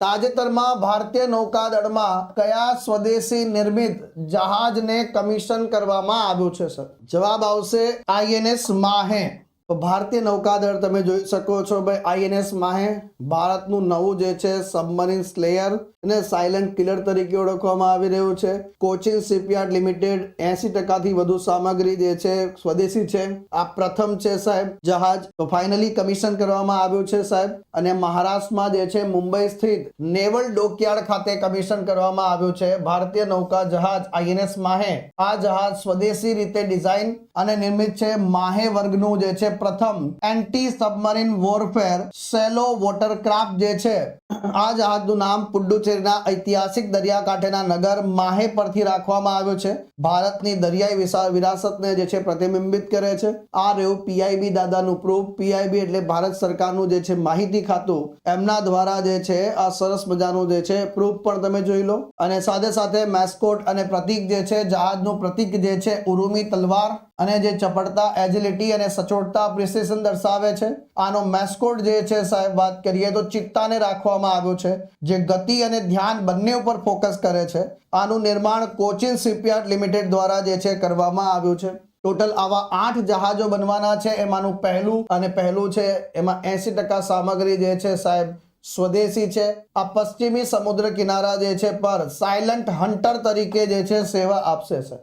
તાજેતરમાં ભારતીય નૌકાદળમાં કયા સ્વદેશી નિર્મિત જહાજને કમિશન કરવામાં આવ્યું છે, સર? જવાબ આવશે આઈએનએસ માહે. તો ભારતીય નૌકાદળ તમે જોઈ શકો છો ભાઈ આઈએનએસ માહે ભારતનું નવું જે છે સબમરીન સ્લેયર અને સાયલન્ટ કિલર તરીકે ઓળખવામાં આવી રહ્યું છે. કોચિન શિપયાર્ડ લિમિટેડ એસી ટકાથી વધુ સામગ્રી જે છે સ્વદેશી છે. આ પ્રથમ છે સાહેબ જહાજ. તો ફાઇનલી કમિશન કરવામાં આવ્યું છે સાહેબ. અને મહારાષ્ટ્રમાં જે છે મુંબઈ સ્થિત નેવલ ડોકયાર્ડ ખાતે કમિશન કરવામાં આવ્યું છે. ભારતીય નૌકા જહાજ આઈએનએસ માહે આ જહાજ સ્વદેશી રીતે ડિઝાઇન અને નિર્મિત છે. માહે વર્ગનું જે છે પ્રથમ anti submarine warfare shallow watercraft જે છે આ જહાજનું નામ પુડ્ડુચેરીના ઐતિહાસિક દરિયાકાંઠેના નગર માહે પરથી રાખવામાં આવ્યું છે. ભારતની દરિયાઈ વિશાળ વિરાસતને જે છે પ્રતિબિંબિત કરે છે. આ રહ્યું પીઆઈબી દાદાનું પ્રૂફ પીઆઈબી એટલે ભારત સરકારનું જે છે માહિતી ખાતું. એમના દ્વારા જે છે આ સરસ મજાનું જે છે પ્રૂફ પણ તમે જોઈ લો. અને સાથે સાથે મેસ્કોટ અને પ્રતીક જે છે, જહાજનું પ્રતીક જે છે, ઉરુમી તલવાર અને જે ચપળતા એજિલિટી અને સચોટતા પ્રિસિશન દર્શાવે છે, આનો મેસ્કોટ જે છે સાહેબ, વાત કરીએ તો ચિત્તાને રાખવામાં આવ્યો છે, જે ગતિ અને ધ્યાન બંને ઉપર ફોકસ કરે છે. આનું નિર્માણ કોચિન શિપયાર્ડ લિમિટેડ દ્વારા જે છે કરવામાં આવ્યું છે. ટોટલ આવા આઠ જહાજો બનવાના છે, એમાંનું પહેલું અને પહેલું છે, એમાં એસી ટકા સામગ્રી જે છે સાહેબ, સ્વદેશી છે. આ પશ્ચિમી સમુદ્ર કિનારા જે છે પર સાયલન્ટ હન્ટર તરીકે જે છે સેવા આપશે, સર.